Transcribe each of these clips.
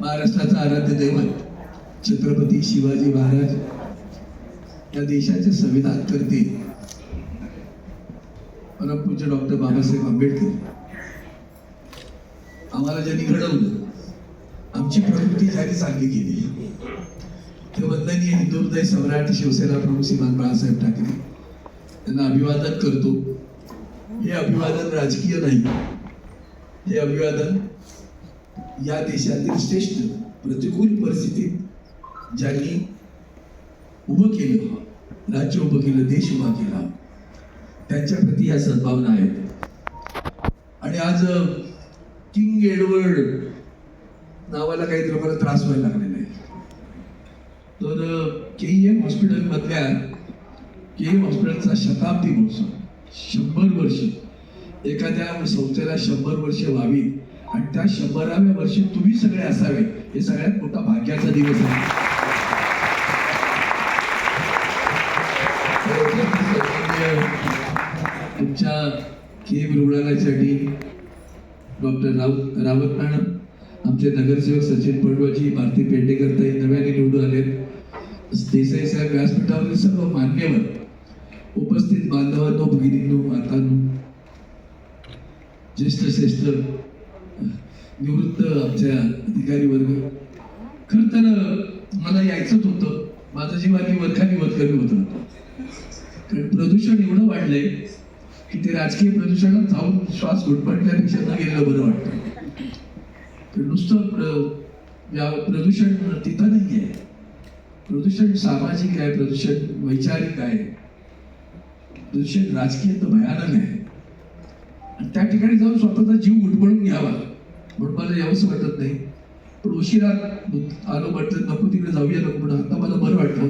महाराष्ट्राचा आराध्य दैवत छत्रपती शिवाजी महाराज या देशाचे संविधान करते परमपूज्य डॉक्टर बाबासाहेब आंबेडकर. आम्हाला ज्यांनी घडवलं आमची प्रवृत्ती ज्यांनी चांगली केली ते वंदनीय हिंदू सम्राट शिवसेना प्रमुख श्रीमान बाळासाहेब ठाकरे त्यांना अभिवादन करतो. हे अभिवादन राजकीय नाही. हे अभिवादन या देशातील श्रेष्ठ प्रतिकूल परिस्थितीत ज्यांनी उभं केलं राज्य उभं केलं देश उभा केला त्यांच्या प्रती या सद्भावना आहेत. आणि आज किंग एडवर्ड नावाला काही लोकांना त्रास व्हायला लागलेला आहे. तर के एम हॉस्पिटलमधल्या के एम हॉस्पिटलचा शताब्दी महोत्सव शंभर वर्ष एखाद्या संस्थेला शंभर वर्ष व्हावी आणि त्या शंभराव्या वर्षी तुम्ही सगळे असावे. हे सगळ्यात मोठा भाग्याचा दिवस आहे. तुमच्या केम रुग्णालयासाठी डॉक्टर राव रावत मॅडम आमचे नगरसेवक सचिन पडवाजी भारती पेंडेकर ताई नव्याने निवडून आलेत. देसाई साहेब व्यासपीठावरील सर्व मान्यवर उपस्थित बांधवांनो भगिनींनो मातांनो ज्येष्ठ श्रेष्ठ निवृत्त आमच्या अधिकारी वर्ग. खर तर मला यायचंच होतं. माझं जीवानी वरखाली मत कमी होत कारण प्रदूषण एवढं वाढलंय की ते राजकीय प्रदूषणात जाऊन श्वास घुटमटल्यापेक्षा न गेलेलं बरं वाटतं. तर नुसतं प्र- या प्रदूषण तिथं नाही आहे प्रदूषण सामाजिक आहे प्रदूषण वैचारिक आहे. प्रदूषण राजकीय तर भयानक आहे. आणि त्या ठिकाणी जाऊन स्वतःचा जीव उठबळून घ्यावा. म्हणून मला वाटत नाही. पण उशिरा आलो म्हटलं नको तिकडे जाऊया नको म्हणून. आता मला बरं वाटतं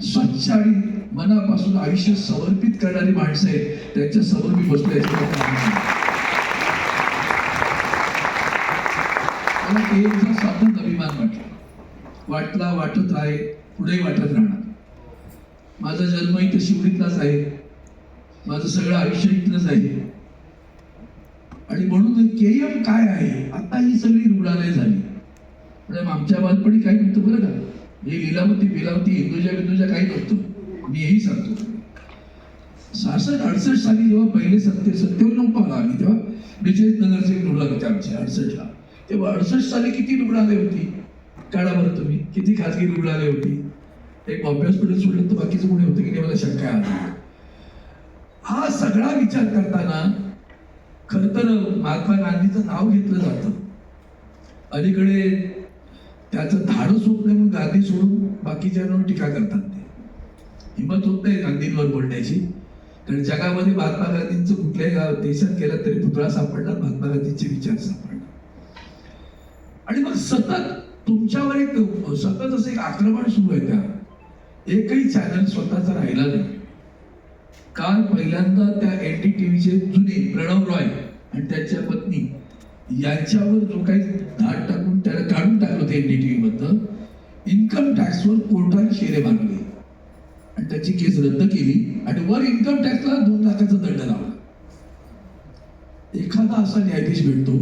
स्वच्छ आणि मनापासून आयुष्य समर्पित करणारी माणसं आहेत. त्यांच्यासमोर मी बसलो याच्यावर स्वातंत्र्य अभिमान वाटला. वाटला वाटत आहे पुढे वाटत राहणार. माझा जन्म इथं शिवडीतलाच आहे. माझं सगळं आयुष्य इथलंच आहे. आणि म्हणून केयम काय आहे? आता ही सगळी रुग्णालय झाली. म्हणजे आमच्या बालपणी काही नव्हतं बरं का? हे लिलावती बिलावती हिंदूजा बिंदूजा काही नव्हतं मी हेही सांगतो. सहासष्ट अडसष्ट साली जेव्हा पहिले सत्य सत्तेवर नव्हतो आला आम्ही तेव्हा बेचाळीस नगरचे निवडला होते आमचे अडसष्टला. तेव्हा अडसष्ट साली किती रुग्णालय होती? काढा बरं तुम्ही. किती खाजगी रुग्णालय होती? एक बॉम्बे हॉस्पिटल सोडलं तर बाकीचं कोणी होतं की नाही मला शंका आहे. हा सगळा विचार करताना खर तर महात्मा गांधीचं नाव घेतलं जातं. अलीकडे त्याचं धाडं होत म्हणून गांधी सोडून बाकीच्यांवर टीका करतात ते. हिंमत होत नाही गांधींवर बोलण्याची. कारण जगामध्ये महात्मा गांधींचं कुठल्याही गाव देशात गेला तरी पुतळा सापडणार महात्मा गांधींचे विचार सापडणार. आणि मग सतत तुमच्यावर एक सतत असं एक आक्रमण सुरू आहे त्या. एकही चॅनल स्वतःचा राहिला नाही. काल पहिल्यांदा त्या एन डी टी व्हीचे जुने प्रणव रॉय आणि त्यांच्या पत्नी यांच्यावर जो काही धाड टाकून त्याला काढून टाकलं होतं एन डी टी व्हीमधनं इन्कम टॅक्सवर कोर्टाने शेरे बांधले आणि त्याची केस रद्द केली आणि वर इन्कम टॅक्सला दोन लाखाचा दंड लावला. एखादा असा न्यायाधीश भेटतो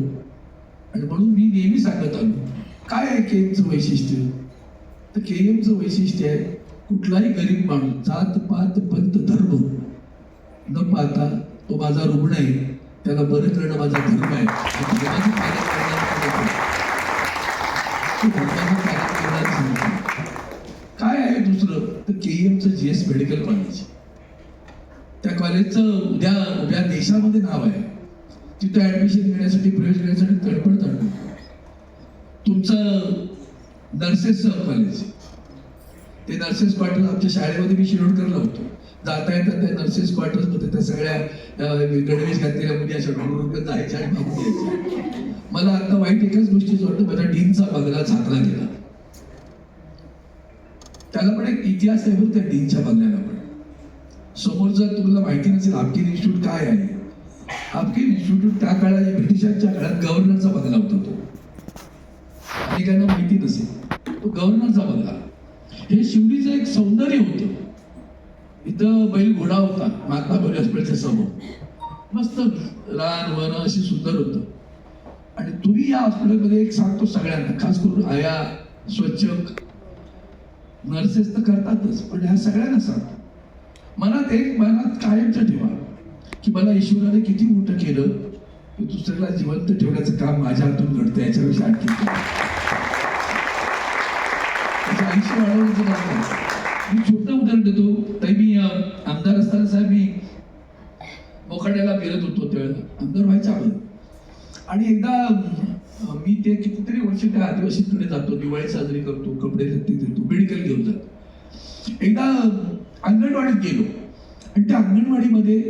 आणि म्हणून मी नेहमी सांगत आलो काय आहे केएमचं वैशिष्ट्य? तर के एमचं वैशिष्ट्य आहे कुठलाही गरीब माणूस जात पात पंत धर्म पाहता तो माझा रुग्ण आहे. त्याला बरं करणं माझा धर्म आहे. आणि धर्माचं पालन करणार धर्माचं पालन करणार काय आहे दुसरं? तर केईएमचं जी एस मेडिकल कॉलेज त्या कॉलेजचं उद्या उद्या देशामध्ये नाव आहे. तिथं ऍडमिशन घेण्यासाठी प्रवेश घेण्यासाठी तडफड तडफड. तुमचं नर्सेसचं कॉलेज ते नर्सेस पाटील आमच्या शाळेमध्ये मी शिरोडकरला होतो. जाता येतात त्या नर्सेस क्वार्टर्समध्ये त्या सगळ्या गणवेश घातलेल्या मुली अशा ढोलून जायच्या आणि मागून यायच्या. मला आता वाईट एकाच गोष्टीचं वाटतं माझ्या डीनचा बंगला झाकला गेला. त्याला पण एक इतिहास आहे बरं त्या डीनच्या बंगल्याला पण. समोर जर तुम्हाला माहिती नसेल हाफकिन इन्स्टिट्यूट काय आहे? हाफकिन इन्स्टिट्यूट त्या काळात ब्रिटिशांच्या काळात गव्हर्नरचा बंगला होता तो. अनेकांना माहिती नसेल तो गव्हर्नरचा बंगला. हे शिवडीचं एक सौंदर्य होतं. इथं बैल घोडा होता. महात्मा फुले हॉस्पिटलच्या समोर. मस्त रान वन अशी सुंदर होतं. आणि तुम्ही या हॉस्पिटलमध्ये एक सांगतो सगळ्यांना खास करून आया स्वच्छक नर्सेस तर करतातच पण ह्या सगळ्यांना सांगतो. मनात एक मनात कायमचं ठेवा की मला ईश्वराने किती मोठं केलं की दुसऱ्याला जिवंत ठेवण्याचं काम माझ्या हातून घडतं याच्याविषयी आणखी आयुष्य मी छोटं उदाहरण देतो ताई मी अं, आमदार असताना साहेब मी मोखाड्याला फिरत होतो सुंदर आमदार व्हायच्या आणि एकदा मी ते कितीतरी वर्ष त्या आदिवासीकडे जातो. दिवाळी साजरी करतो कपडे लत्ते देतो मेडिकल घेऊन जातो. एकदा अंगणवाडीत गेलो. आणि त्या अंगणवाडीमध्ये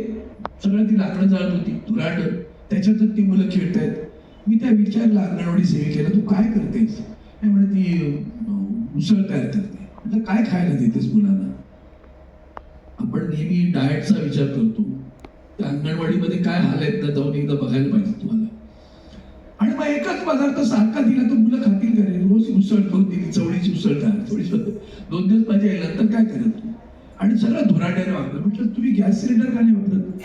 सगळं ती लाकडं जाळत होती. तुराड त्याच्यातच ती मुलं खेळत आहेत मी त्या विचारला अंगणवाडी सेविकेला तू काय करतेस? नाही म्हणे ती उसळ तयार करते. काय खायला देतेस मुलांना? आपण नेहमी डाएटचा विचार करतो. अंगणवाडीमध्ये काय हाल आहेत ना जाऊन एकदा बघायला पाहिजे तुम्हाला. आणि मग एकच पदार्थ सारखा दिला तर मुलं खातील का रे? रोज उसळ करून दिली चवळीची उसळ खा चवळीची दोन दिवस माझ्या यायला तर काय करेल तू? आणि सगळं धुराट्याने वापरत म्हटलं तुम्ही गॅस सिलेंडर का नाही वापरत?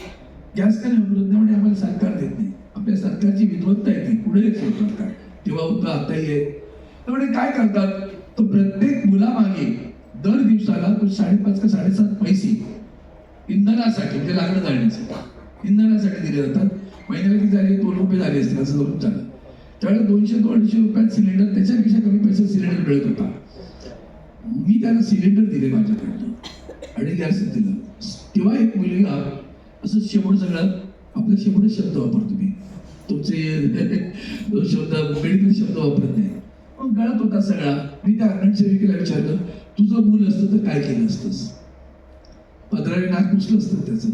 गॅस का नाही वापरत? नाही म्हणजे आम्हाला सरकार देत नाही. आपल्या सरकारची विद्वत्ता आहे ती. पुढे येतो सरकार तेव्हा होतं आताही आहे. त्यामुळे काय करतात? तो प्रत्येक मुलामागे दर दिवसाला तो साडेपाच का साडेसात पैसे इंधनासाठी म्हणजे लागणं जाण्यासाठी इंधनासाठी दिले जातात. महिन्याला किती झाले? दोन रुपये झाले असतील असं जरूर झालं. त्यावेळेला दोनशे दोनशे रुपयात सिलेंडर त्याच्यापेक्षा कमी पैसे सिलेंडर मिळत होता. मी त्याला सिलेंडर दिले माझ्याकडनं. आणि गॅस दिलं तेव्हा एक मुलगा असं शेवट सगळं आपले शेवटच शब्द वापरतो मी. तुमचे शब्द मेडिकल शब्द वापरत नाही. मग गळत होता सगळा. मी त्या अंगण सेविकेला विचारलं तुझं मूल असतं तर काय केलं असतंस? पदराने नाक पुसलं असतं त्याचं.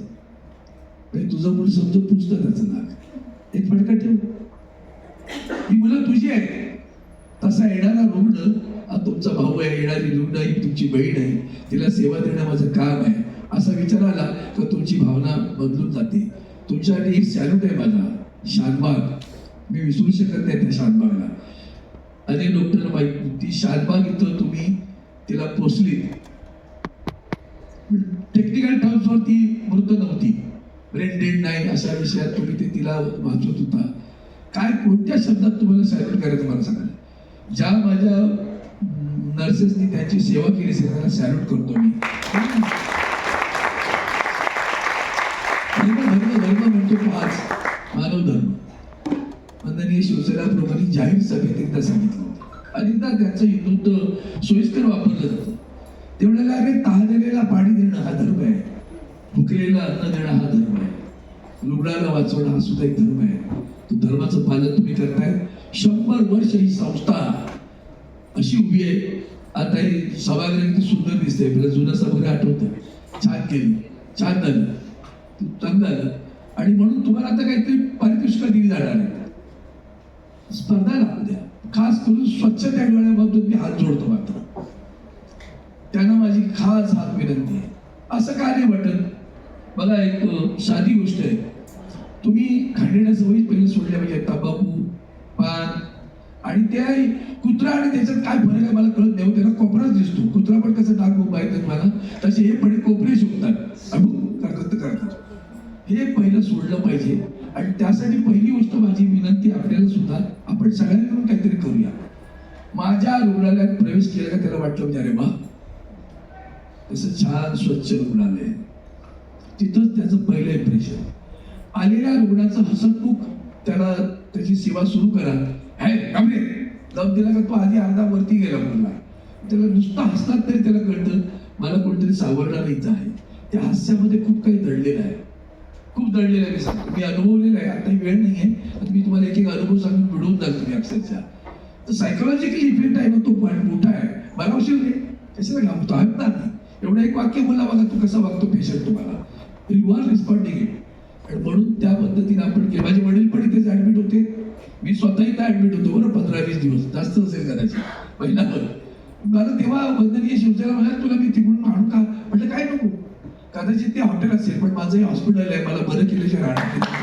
म्हणजे तुझं मूल समजा पुसतं त्याचं नाक. एक फटका ठेव. ही मुलं तुझी आहेत. तसा येणारा रुग्ण हा तुमचा भाऊ आहे येणारी रुग्ण ही तुमची बहीण आहे. तिला सेवा देणं माझं काम आहे. असा विचार आला तर तुमची भावना बदलून जाते. तुमच्यासाठी एक सॅल्यूट आहे माझा. शानबाग. मी विसरू शकत नाही त्या शानबागला. अनेक डॉक्टर माहिती ती शानबाग इथं तुम्ही तिला पोचली टेक्निकल टर्म्सवर ती मृत नव्हती. ब्रेन डेड नाही अशा विषयात तुम्ही ते तिला वाचवत होता. काय कोणत्या शब्दात तुम्हाला सायकल करायचं मला सांगा ज्या माझ्या नर्सेसनी त्यांची सेवा केली असेल त्यांना सॅल्यूट करतो मी. धर्म धर्म म्हणतो पाच मानव धर्म. वंदनीय शिवसेना प्रमाणे जाहीर सभेत एकदा सांगितलं होतं. अनेकदा त्यांचं हिंदुत्व सोयीस्कर वापरलं जातं. तेवढ्याला अरे तहानलेला पाणी देणं हा धर्म आहे. भुकेलेला अन्न देणं हा धर्म आहे. रुग्णाला वाचवणं हा सुद्धा एक धर्म आहे. तो धर्माचं पालन तुम्ही करताय. शंभर वर्ष ही संस्था अशी उभी आहे. आता ही सभागृह किती सुंदर दिसते मला जुनं सभागृह आठवतं छान केली. छान झालं. चांगलं झालं. आणि म्हणून तुम्हाला आता काहीतरी पारितोषिका दिली जाणार आहे स्पर्धा लागू द्या. खास करून स्वच्छता डोळ्याबाबत मी हात जोडतो मात्र. त्यांना माझी खास हात विनंती आहे. असं का नाही वाटत? बघा एक साधी गोष्ट आहे. तुम्ही खाण्याच्या सवयी पहिले सोडल्या पाहिजे तंबाखू पान. आणि त्या कुत्रा आणि त्याच्यात काय फरक आहे मला कळत नाही. हो, त्याला कोपराच दिसतो. कुत्रा पण कसं डाग उभा आहे मला. तसे हे पण कोपरे शोधतात अडू करत करतात हे पहिलं सोडलं पाहिजे. आणि त्यासाठी पहिली गोष्ट माझी विनंती आपल्याला सुद्धा आपण सगळ्यांनी मिळून काहीतरी करूया. माझ्या रुग्णालयात प्रवेश केला का त्याला वाटलं म्हणजे अरे वा तसं छान स्वच्छ रुग्णालय आहे. तिथंच त्याचं पहिलं इम्प्रेशन आलेल्या रुग्णाचं हसतमुख त्याला त्याची सेवा सुरू करा. है कमरे दिला का तो आधी अर्धा वरती गेला म्हणला. त्याला नुसतं हसतात तरी त्याला कळतं मला कोणतरी सावरणार इथं आहे. त्या हास्यामध्ये खूप काही दडलेलं आहे. खूप दडलेलं आहे मी सांगतो. मी अनुभवलेलं आहे. आता वेळ नाही आहे. आता मी तुम्हाला एक एक अनुभव सांगून मिळवून जातो तुम्ही अक्षरशः. तर सायकोलॉजिकली इफेक्ट आहे ना तो पॉईंट मोठा आहे. मला उशीर नाही कशाला घाबतो आहेत ना एवढं एक वाक्य बोला बघा तू कसा वागतो? पेशंट तुम्हाला. यू आर रिस्पॉन्डिंग इट आणि म्हणून त्या पद्धतीने आपण केलं. माझे वडील पण इथेच ऍडमिट होते. मी स्वतःही इथं ऍडमिट होतो. बरं पंधरा वीस दिवस. जास्त असेल कदाचित. महिनाभर. मला तेव्हा वंदनीय शिवसेना म्हणाल तुला मी तिकडून आणू का? म्हटलं काय नको. कदाचित ते हॉटेल असेल पण माझं हे हॉस्पिटल आहे. मला बरं केल्याशिवाय राहणार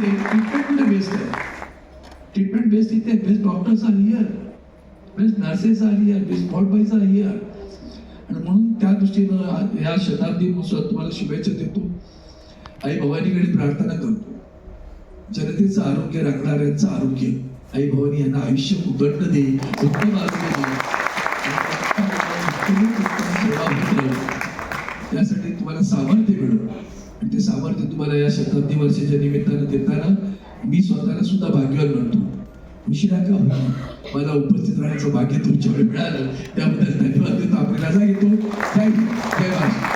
ट्रीटमेंट बेस्ट आहे ट्रीटमेंट बेस्ट इथे best doctors are here best nurses are here best ward boys are here आणि म्हणून त्या दृष्टीनं या शताब्दी महोत्सवात तुम्हाला शुभेच्छा देतो. आई भवानीकडे प्रार्थना करतो. जनतेचं आरोग्य राखणाऱ्यांचं आरोग्य. आई भवानी यांना आयुष्य उदंड दे उत्तम आरोग्य दे. सेवा त्यासाठी तुम्हाला सामर्थ्य मिळव आणि ते सामर्थ्य तुम्हाला या शताब्दी वर्षाच्या निमित्तानं देताना मी स्वतःला सुद्धा भाग्यवान म्हणतो उशिरा का मला उपस्थित राहण्याचं भाग्य तुमच्याकडे मिळालं. त्याबद्दल धन्यवाद देतो. आपल्याला जागेतो थँक्यू. जय महाराष्ट्र.